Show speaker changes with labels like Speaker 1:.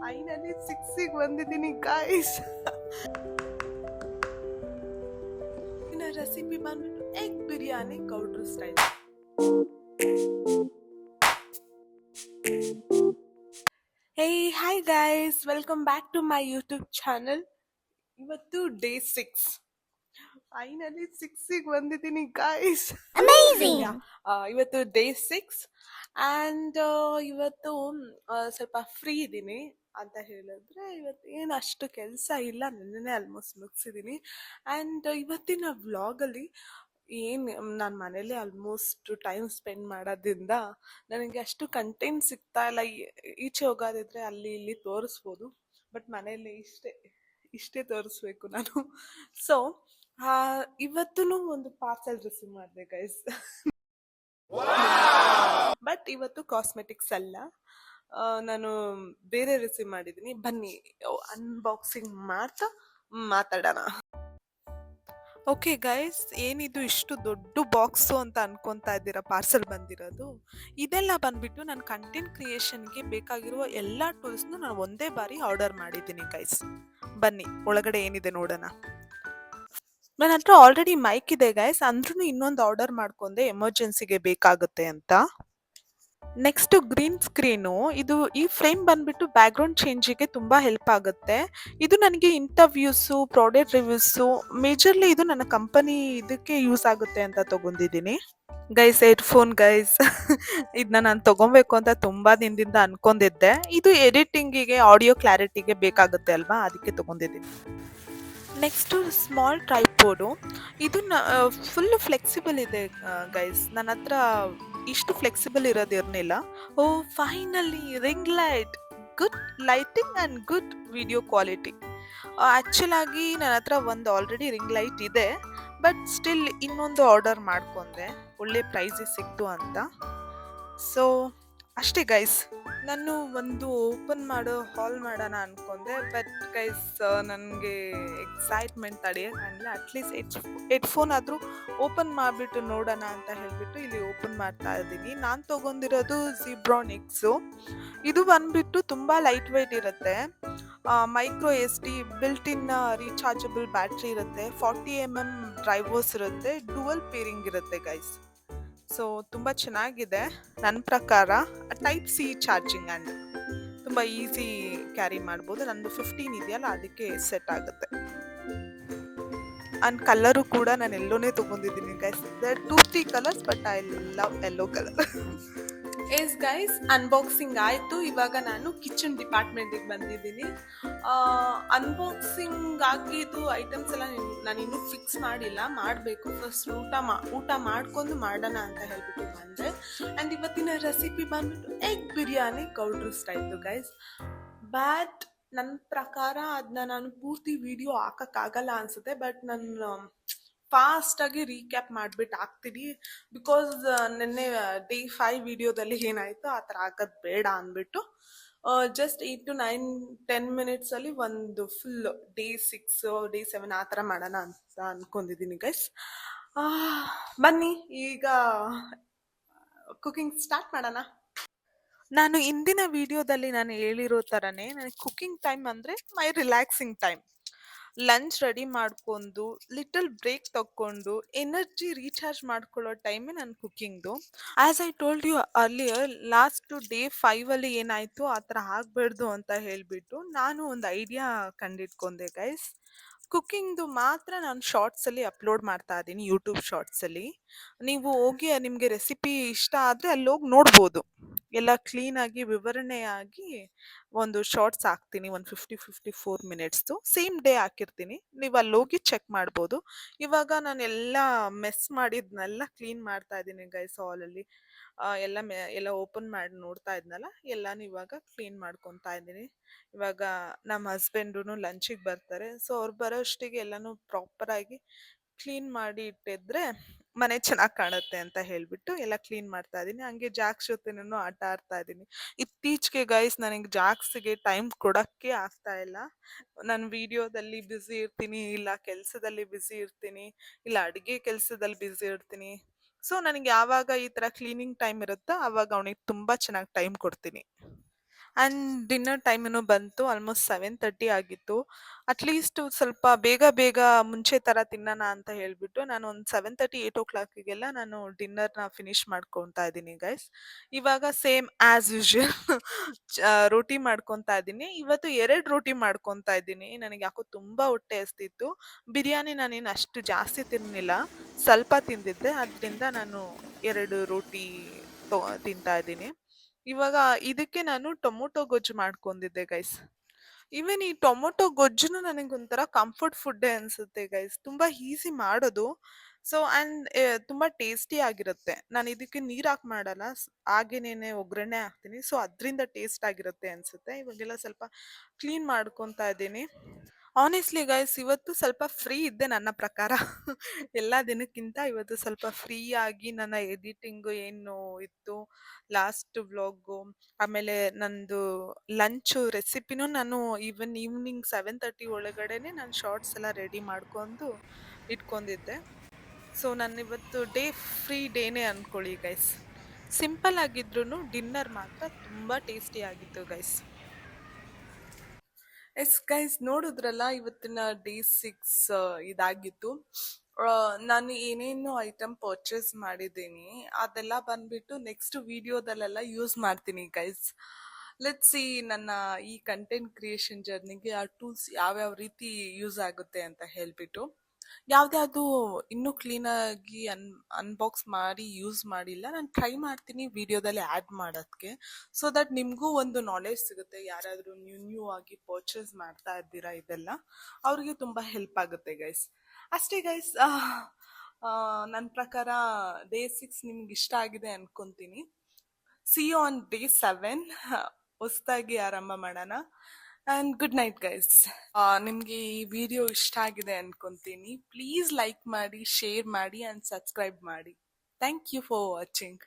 Speaker 1: Finally ಸಿಕ್ಸಿಗೆ ಬಂದಿದ್ದೀನಿ guys ಇನ್ನ ರೆಸಿಪಿ ಬಂದ್ಬಿಟ್ಟು ಎಗ್ ಬಿರಿಯಾನಿ ಗೌಡ್ರು style hey hi guys welcome back to my YouTube channel ಇವತ್ತು ಡೇ ಸಿಕ್ಸ್ ಫೈನಲಿ ಸಿಕ್ಸಿಗೆ ಬಂದಿದ್ದೀನಿ ಗಾಯ್ಸ್ ಇವತ್ತು ಡೇ ಸಿಕ್ಸ್ ಆ್ಯಂಡ್ ಇವತ್ತು ಆ, ಸ್ವಲ್ಪ ಫ್ರೀ ಇದ್ದೀನಿ ಅಂತ ಹೇಳಿದ್ರೆ ಇವತ್ತು ಏನು ಅಷ್ಟು ಕೆಲಸ ಇಲ್ಲ ನಿನ್ನೆ ಆಲ್ಮೋಸ್ಟ್ ಮುಗಿಸಿದ್ದೀನಿ ಆ್ಯಂಡ್ ಇವತ್ತಿನ ವ್ಲಾಗಲ್ಲಿ ಏನು ನಾನು ಮನೇಲಿ ಆಲ್ಮೋಸ್ಟ್ ಟೈಮ್ ಸ್ಪೆಂಡ್ ಮಾಡೋದ್ರಿಂದ ನನಗೆ ಅಷ್ಟು ಕಂಟೆಂಟ್ ಸಿಗ್ತಾ ಇಲ್ಲ. ಈಚೆ ಹೋಗೋದಿದ್ರೆ ಅಲ್ಲಿ ಇಲ್ಲಿ ತೋರಿಸ್ಬೋದು ಬಟ್ ಮನೇಲಿ ಇಷ್ಟೇ ಇಷ್ಟೇ ತೋರಿಸ್ಬೇಕು ನಾನು. ಸೊ ಇವತ್ತೂ ಒಂದು ಪಾರ್ಸೆಲ್ ರಿಸೀವ್ ಮಾಡಿದೆ ಗೈಸ್ ಬಟ್ ಇವತ್ತು ಕಾಸ್ಮೆಟಿಕ್ಸ್ ಅಲ್ಲ. ನಾನು ಬೇರೆ ರಿಸೀವ್ ಮಾಡಿದ್ದೀನಿ ಬನ್ನಿ. ಅನ್ಬಾಕ್ಸಿಂಗ್ ಮಾಡ್ತಾ ಮಾತಾಡೋಣ. ಓಕೆ ಗೈಸ್ ಏನಿದು ಇಷ್ಟು ದೊಡ್ಡ ಬಾಕ್ಸು ಅಂತ ಅನ್ಕೊತಾ ಇದ್ದೀರಾ? ಪಾರ್ಸಲ್ ಬಂದಿರೋದು. ಇದೆಲ್ಲ ಬಂದ್ಬಿಟ್ಟು ನನ್ನ ಕಂಟೆಂಟ್ ಕ್ರಿಯೇಷನ್ಗೆ ಬೇಕಾಗಿರುವ ಎಲ್ಲ ಟೂಲ್ಸ್ನು ನಾನು ಒಂದೇ ಬಾರಿ ಆರ್ಡರ್ ಮಾಡಿದ್ದೀನಿ ಗೈಸ್ ಬನ್ನಿ, ಒಳಗಡೆ ಏನಿದೆ ನೋಡೋಣ. ನನ್ನ ಹತ್ರ ಆಲ್ರೆಡಿ ಮೈಕ್ ಇದೆ ಗೈಸ್ ಅಂದ್ರೂ ಇನ್ನೊಂದು ಆರ್ಡರ್ ಮಾಡ್ಕೊಂಡೆ ಎಮರ್ಜೆನ್ಸಿಗೆ ಬೇಕಾಗುತ್ತೆ ಅಂತ. ನೆಕ್ಸ್ಟ್ ಗ್ರೀನ್ ಸ್ಕ್ರೀನು ಇದು ಈ ಫ್ರೇಮ್ ಬಂದ್ಬಿಟ್ಟು ಬ್ಯಾಕ್ಗ್ರೌಂಡ್ ಚೇಂಜಿಗೆ ತುಂಬ ಹೆಲ್ಪ್ ಆಗುತ್ತೆ. ಇದು ನನಗೆ ಇಂಟರ್ವ್ಯೂಸು ಪ್ರಾಡಕ್ಟ್ ರಿವ್ಯೂಸು ಮೇಜರ್ಲಿ ಇದು ನನ್ನ ಕಂಪನಿ ಇದಕ್ಕೆ ಯೂಸ್ ಆಗುತ್ತೆ ಅಂತ ತಗೊಂಡಿದ್ದೀನಿ ಗೈಸ್ ಹೆಡ್ಫೋನ್ ಗೈಸ್ ಇದನ್ನ ನಾನು ತಗೊಬೇಕು ಅಂತ ತುಂಬ ದಿನದಿಂದ ಅನ್ಕೊಂಡಿದ್ದೆ. ಇದು ಎಡಿಟಿಂಗಿಗೆ ಆಡಿಯೋ ಕ್ಲಾರಿಟಿಗೆ ಬೇಕಾಗುತ್ತೆ ಅಲ್ವಾ? ಅದಕ್ಕೆ ತಗೊಂಡಿದ್ದೀನಿ ನೆಕ್ಸ್ಟು ಸ್ಮಾಲ್ ಟ್ರೈಪೋಡು ಇದು ಫುಲ್ ಫ್ಲೆಕ್ಸಿಬಲ್ ಇದೆ ಗೈಸ್ ನನ್ನ ಹತ್ರ ಇಷ್ಟು ಫ್ಲೆಕ್ಸಿಬಲ್ ಇರೋದು ಇರಲಿಲ್ಲ. ಓ finally ring light good lighting and good video quality actual ಆಗಿ ನನ್ನ ಹತ್ರ ಒಂದು ಆಲ್ರೆಡಿ ರಿಂಗ್ ಲೈಟ್ ಇದೆ ಬಟ್ ಸ್ಟಿಲ್ ಇನ್ನೊಂದು ಆರ್ಡರ್ ಮಾಡ್ಕೊಂಡೆ. ಒಳ್ಳೆ ಪ್ರೈಸಿಗೆ ಸಿಕ್ತು ಅಂತ. ಸೊ ಅಷ್ಟೇ ಗೈಸ್ ನಾನು ಒಂದು ಓಪನ್ ಮಾಡೋ ಹಾಲ್ ಮಾಡೋಣ ಅನ್ಕೊಂಡೆ ಬಟ್ ಗೈಸ್ ನನಗೆ ಎಕ್ಸೈಟ್ಮೆಂಟ್ ತಡೆಯೋಕ್ಕಾಗಲಿಲ್ಲ ಅಟ್ಲೀಸ್ಟ್ ಹೆಡ್ ಹೆಡ್ಫೋನ್ ಆದರೂ ಓಪನ್ ಮಾಡಿಬಿಟ್ಟು ನೋಡೋಣ ಅಂತ ಹೇಳಿಬಿಟ್ಟು ಇಲ್ಲಿ ಓಪನ್ ಮಾಡ್ತಾ ಇದ್ದೀನಿ. ನಾನು ತೊಗೊಂಡಿರೋದು ಜಿಬ್ರಾನಿಕ್ಸು ಇದು ಬಂದ್ಬಿಟ್ಟು ತುಂಬ ಲೈಟ್ ವೈಟ್ ಇರುತ್ತೆ micro S D built in rechargeable battery ಇರುತ್ತೆ. ಫಾರ್ಟಿ ಎಂ ಎಂ ಡ್ರೈವರ್ಸ್ ಇರುತ್ತೆ. ಡುವಲ್ ಪೇರಿಂಗ್ ಇರುತ್ತೆ ಗೈಸ್ ಸೊ ತುಂಬ ಚೆನ್ನಾಗಿದೆ ನನ್ನ ಪ್ರಕಾರ ಟೈಪ್ ಸಿ ಚಾರ್ಜಿಂಗ್ ಆ್ಯಂಡ್ ತುಂಬ ಈಸಿ ಕ್ಯಾರಿ ಮಾಡ್ಬೋದು. ನನ್ನದು ಫಿಫ್ಟೀನ್ ಇದೆಯಲ್ಲ, ಅದಕ್ಕೆ ಸೆಟ್ ಆಗುತ್ತೆ. ಆ್ಯಂಡ್ ಕಲರು ಕೂಡ ನಾನು ಎಲ್ಲೋನೇ ತೊಗೊಂಡಿದ್ದೀನಿ guys two three colours but I love yellow colour yes guys unboxing ಆಯಿತು. ಇವಾಗ ನಾನು ಕಿಚನ್ ಡಿಪಾರ್ಟ್ಮೆಂಟಿಗೆ ಬಂದಿದ್ದೀನಿ. ಅನ್ಬಾಕ್ಸಿಂಗ್ ಆಗಿದ್ದು ಐಟಮ್ಸ್ ಎಲ್ಲ ನಾನು ಇನ್ನೂ ಫಿಕ್ಸ್ ಮಾಡಿಲ್ಲ. ಮಾಡಬೇಕು. ಫಸ್ಟ್ ಊಟ ಮಾ, ಊಟ ಮಾಡ್ಕೊಂಡು ಮಾಡೋಣ ಅಂತ ಹೇಳ್ಬಿಟ್ಟು ಬಂದೆ. ಆ್ಯಂಡ್ ಇವತ್ತಿನ ರೆಸಿಪಿ ಬಂದ್ಬಿಟ್ಟು ಎಗ್ ಬಿರಿಯಾನಿ ಗೌಡ್ರು ಆಯಿತು ಗೈಸ್ ಬಟ್ ನನ್ನ ಪ್ರಕಾರ ಅದನ್ನ ನಾನು ಪೂರ್ತಿ ವಿಡಿಯೋ ಹಾಕೋಕ್ಕಾಗಲ್ಲ ಅನಿಸುತ್ತೆ. ಬಟ್ ನಾನು ಆಗಿ ರೀಕ್ಯಾಪ್ ಮಾಡಿಬಿಟ್ಟು ಹಾಕ್ತೀನಿ. ಬಿಕಾಸ್ ನಿನ್ನೆ ಡೇ ಫೈವ್ ವಿಡಿಯೋದಲ್ಲಿ ಏನಾಯ್ತು, ಆ ಥರ ಹಾಕೋದು ಬೇಡ ಅಂದ್ಬಿಟ್ಟು just eight to nine ten ಮಿನಿಟ್ಸಲ್ಲಿ ಒಂದು full day six day seven ಆ ಥರ ಮಾಡೋಣ ಅಂತ ಅಂದ್ಕೊಂಡಿದ್ದೀನಿ ಗೈಸ್ ಬನ್ನಿ, ಈಗ ಕುಕಿಂಗ್ ಸ್ಟಾರ್ಟ್ ಮಾಡೋಣ. ನಾನು ಇಂದಿನ ವಿಡಿಯೋದಲ್ಲಿ ನಾನು ಹೇಳಿರೋ ಥರನೇ, ನನಗೆ ಕುಕಿಂಗ್ ಟೈಮ್ ಅಂದರೆ my relaxing time lunch ready ಮಾಡ್ಕೊಂಡು ಲಿಟಲ್ ಬ್ರೇಕ್ ತಕ್ಕೊಂಡು ಎನರ್ಜಿ ರೀಚಾರ್ಜ್ ಮಾಡ್ಕೊಳ್ಳೋ ಟೈಮೇ ನನ್ನ ಕುಕ್ಕಿಂಗ್ದು as I told you earlier last day ಫೈವಲ್ಲಿ ಏನಾಯಿತು, ಆ ಥರ ಆಗಬಾರ್ದು ಅಂತ ಹೇಳಿಬಿಟ್ಟು ನಾನು ಒಂದು ಐಡಿಯಾ ಕಂಡಿಟ್ಕೊಂಡೆ ಗೈಸ್ ಕುಕ್ಕಿಂಗ್ದು ಮಾತ್ರ ನಾನು ಶಾರ್ಟ್ಸಲ್ಲಿ ಅಪ್ಲೋಡ್ ಮಾಡ್ತಾ ಇದ್ದೀನಿ ಯೂಟ್ಯೂಬ್ ಶಾರ್ಟ್ಸಲ್ಲಿ. ನೀವು ಹೋಗಿ ನಿಮಗೆ ರೆಸಿಪಿ ಇಷ್ಟ ಆದರೆ ಅಲ್ಲಿ ಹೋಗಿ ನೋಡ್ಬೋದು. ಎಲ್ಲ ಕ್ಲೀನಾಗಿ ವಿವರಣೆಯಾಗಿ ಒಂದು ಶಾರ್ಟ್ಸ್ ಹಾಕ್ತೀನಿ, ಒಂದು ಫಿಫ್ಟಿ ಫಿಫ್ಟಿ ಫೋರ್ ಮಿನಿಟ್ಸ್ದು. ಸೇಮ್ ಡೇ ಹಾಕಿರ್ತೀನಿ. ನೀವು ಅಲ್ಲಿ ಹೋಗಿ ಚೆಕ್ ಮಾಡ್ಬೋದು. ಇವಾಗ ನಾನು ಎಲ್ಲ ಮೆಸ್ ಮಾಡಿದ್ನೆಲ್ಲ ಕ್ಲೀನ್ ಮಾಡ್ತಾ ಇದ್ದೀನಿ ಗೈಸ್ ಹಾಲಲ್ಲಿ. ಎಲ್ಲ ಎಲ್ಲ ಓಪನ್ ಮಾಡಿ ನೋಡ್ತಾ ಇದ್ನಲ್ಲ, ಎಲ್ಲಾನು ಇವಾಗ ಕ್ಲೀನ್ ಮಾಡ್ಕೊತಾ ಇದ್ದೀನಿ. ಇವಾಗ ನಮ್ಮ ಹಸ್ಬೆಂಡು ಲಂಚಿಗೆ ಬರ್ತಾರೆ. ಸೊ, ಅವ್ರು ಬರೋಷ್ಟಿಗೆ ಪ್ರಾಪರ್ ಪ್ರಾಪರಾಗಿ ಕ್ಲೀನ್ ಮಾಡಿ ಇಟ್ಟಿದ್ರೆ ಮನೆ ಚೆನ್ನಾಗಿ ಕಾಣುತ್ತೆ ಅಂತ ಹೇಳ್ಬಿಟ್ಟು ಎಲ್ಲ ಕ್ಲೀನ್ ಮಾಡ್ತಾ ಇದ್ದೀನಿ. ಹಂಗೆ ಜಾಕ್ಸ್ ಜೊತೆನೂ ಆಟ ಆಡ್ತಾ ಇದ್ದೀನಿ. ಇತ್ತೀಚೆಗೆ ಗೈಸ್ ನನಗೆ ಜಾಕ್ಸ್ಗೆ ಟೈಮ್ ಕೊಡೋಕ್ಕೆ ಆಗ್ತಾ ಇಲ್ಲ. ನಾನು ವಿಡಿಯೋದಲ್ಲಿ ಬ್ಯುಸಿ ಇರ್ತೀನಿ, ಇಲ್ಲ ಕೆಲಸದಲ್ಲಿ ಬ್ಯುಸಿ ಇರ್ತೀನಿ, ಇಲ್ಲ ಅಡುಗೆ ಕೆಲಸದಲ್ಲಿ ಬ್ಯುಸಿ ಇರ್ತೀನಿ. ಸೊ ನನಗೆ ಯಾವಾಗ ಈ ಥರ ಕ್ಲೀನಿಂಗ್ ಟೈಮ್ ಇರುತ್ತೋ? ಅವಾಗ ಅವನಿಗೆ ತುಂಬಾ ಚೆನ್ನಾಗಿ ಟೈಮ್ ಕೊಡ್ತೀನಿ. ಆ್ಯಂಡ್ ಡಿನ್ನರ್ ಟೈಮೂ ಬಂತು ಆಲ್ಮೋಸ್ಟ್ ಸೆವೆನ್ ತರ್ಟಿ ಆಗಿತ್ತು. ಅಟ್ಲೀಸ್ಟ್ ಸ್ವಲ್ಪ ಬೇಗ ಬೇಗ ಮುಂಚೆ ಥರ ತಿನ್ನೋಣ ಅಂತ ಹೇಳಿಬಿಟ್ಟು ನಾನು ಒಂದು ಸೆವೆನ್ ತರ್ಟಿ ಏಯ್ಟ್ ಓ ಕ್ಲಾಕಿಗೆಲ್ಲ ನಾನು ಡಿನ್ನರ್ನ ಫಿನಿಶ್ ಮಾಡ್ಕೊತಾ ಇದ್ದೀನಿ ಗೈಸ್ ಇವಾಗ ಸೇಮ್ ಆ್ಯಸ್ ಯೂಶುವಲ್ ರೋಟಿ ಮಾಡ್ಕೊತಾ ಇದ್ದೀನಿ. ಇವತ್ತು ಎರಡು ರೋಟಿ ಮಾಡ್ಕೊತಾ ಇದ್ದೀನಿ. ನನಗೆ ಯಾಕೋ ತುಂಬ ಹೊಟ್ಟೆ ಹಸ್ತಿತ್ತು. ಬಿರಿಯಾನಿ ನಾನೇನು ಅಷ್ಟು ಜಾಸ್ತಿ ತಿನ್ನಲಿಲ್ಲ ಸ್ವಲ್ಪ ತಿಂದಿದ್ದೆ. ಅದರಿಂದ ನಾನು ಎರಡು ರೋಟಿ ತಿಂತಾ ಇದ್ದೀನಿ. ಇವಾಗ ಇದಕ್ಕೆ ನಾನು ಟೊಮೊಟೊ ಗೊಜ್ಜು ಮಾಡ್ಕೊಂಡಿದ್ದೆ ಗೈಸ್ ಈವನ್ ಈ ಟೊಮೊಟೊ ಗೊಜ್ಜುನು ನನಗೆ ಒಂಥರ ಕಂಫರ್ಟ್ ಫುಡ್ಡೇ ಅನ್ಸುತ್ತೆ ಗೈಸ್ ತುಂಬಾ ಈಸಿ ಮಾಡೋದು. ಸೊ ಆ್ಯಂಡ್ ತುಂಬ ಟೇಸ್ಟಿ ಆಗಿರುತ್ತೆ. ನಾನು ಇದಕ್ಕೆ ನೀರು ಹಾಕಿ ಮಾಡಲ್ಲ. ಹಾಗೇನೇನೆ ಒಗ್ಗರಣೆ ಹಾಕ್ತೀನಿ. ಸೊ ಅದರಿಂದ ಟೇಸ್ಟ್ ಆಗಿರುತ್ತೆ ಅನ್ಸುತ್ತೆ. ಇವಾಗೆಲ್ಲ ಸ್ವಲ್ಪ ಕ್ಲೀನ್ ಮಾಡ್ಕೊತಾ ಇದ್ದೀನಿ. ಆನೆಸ್ಟ್ಲಿ ಗೈಸ್ ಇವತ್ತು ಸ್ವಲ್ಪ ಫ್ರೀ ಇದ್ದೆ ನನ್ನ ಪ್ರಕಾರ. ಎಲ್ಲ ದಿನಕ್ಕಿಂತ ಇವತ್ತು ಸ್ವಲ್ಪ ಫ್ರೀ ಆಗಿ ನನ್ನ ಎಡಿಟಿಂಗು ಏನು ಇತ್ತು, ಲಾಸ್ಟ್ ವ್ಲಾಗು, ಆಮೇಲೆ ನಂದು ಲಂಚು ರೆಸಿಪಿನೂ ನಾನು ಈವನ್ ಈವ್ನಿಂಗ್ ಸೆವೆನ್ ತರ್ಟಿ ಒಳಗಡೆನೆ ನಾನು ಶಾರ್ಟ್ಸ್ ಎಲ್ಲ ರೆಡಿ ಮಾಡ್ಕೊಂಡು ಇಟ್ಕೊಂಡಿದ್ದೆ. ಸೊ, ನಾನು ಇವತ್ತು ಡೇ ಫ್ರೀ ಡೇನೇ ಅಂದ್ಕೊಳ್ಳಿ ಗೈಸ್ ಸಿಂಪಲ್ ಆಗಿದ್ರು ಡಿನ್ನರ್ ಮಾತ್ರ ತುಂಬ ಟೇಸ್ಟಿ ಆಗಿತ್ತು ಗೈಸ್ ಎಸ್ ಗೈಸ್ ನೋಡಿದ್ರಲ್ಲ ಇವತ್ತಿನ ಡೇ ಸಿಕ್ಸ್ ಇದಾಗಿತ್ತು. ನಾನು ಏನೇನು ಐಟಮ್ ಪರ್ಚೇಸ್ ಮಾಡಿದ್ದೀನಿ, ಅದೆಲ್ಲ ಬಂದ್ಬಿಟ್ಟು ನೆಕ್ಸ್ಟ್ ವಿಡಿಯೋದಲ್ಲೆಲ್ಲ ಯೂಸ್ ಮಾಡ್ತೀನಿ ಗೈಸ್. ಲೆಟ್ ಸಿ ನನ್ನ ಈ ಕಂಟೆಂಟ್ ಕ್ರಿಯೇಷನ್ ಜರ್ನಿಗೆ ಆ ಟೂಲ್ಸ್ ಯಾವ್ಯಾವ ರೀತಿ ಯೂಸ್ ಆಗುತ್ತೆ ಅಂತ ಹೇಳ್ಬಿಟ್ಟು. ಯಾವ್ದ್ಯಾವ್ದು ಇನ್ನೂ ಕ್ಲೀನಾಗಿ ಅನ್ ಅನ್ಬಾಕ್ಸ್ ಮಾಡಿ ಯೂಸ್ ಮಾಡಿಲ್ಲ. ನಾನು ಟ್ರೈ ಮಾಡ್ತೀನಿ ವಿಡಿಯೋದಲ್ಲಿ ಆ್ಯಡ್ ಮಾಡೋದಕ್ಕೆ ಸೊ ದಟ್ ನಿಮಗೂ ಒಂದು ನಾಲೆಜ್ ಸಿಗುತ್ತೆ. ಯಾರಾದರೂ ನ್ಯೂ ನ್ಯೂ ಆಗಿ ಪರ್ಚೇಸ್ ಮಾಡ್ತಾ ಇದ್ದೀರಾ ಇದೆಲ್ಲ, ಅವ್ರಿಗೆ ತುಂಬ ಹೆಲ್ಪ್ ಆಗುತ್ತೆ ಗೈಸ್ ಅಷ್ಟೇ ಗೈಸ್ ನನ್ನ ಪ್ರಕಾರ ಡೇ ಸಿಕ್ಸ್ ನಿಮ್ಗೆ ಇಷ್ಟ ಆಗಿದೆ ಅನ್ಕೊಂತೀನಿ. ಸಿ ಆನ್ ಡೇ ಸೆವೆನ್ ಹೊಸ್ತಾಗಿ ಆರಂಭ ಮಾಡೋಣ. ಆ್ಯಂಡ್ ಗುಡ್ ನೈಟ್ ಗೈಸ್ ನಿಮಗೆ ಈ ವಿಡಿಯೋ ಇಷ್ಟ ಆಗಿದೆ ಅನ್ಕೊಂತೀನಿ. ಪ್ಲೀಸ್ ಲೈಕ್ ಮಾಡಿ ಶೇರ್ ಮಾಡಿ ಆ್ಯಂಡ್ ಸಬ್ಸ್ಕ್ರೈಬ್ ಮಾಡಿ. Thank you for watching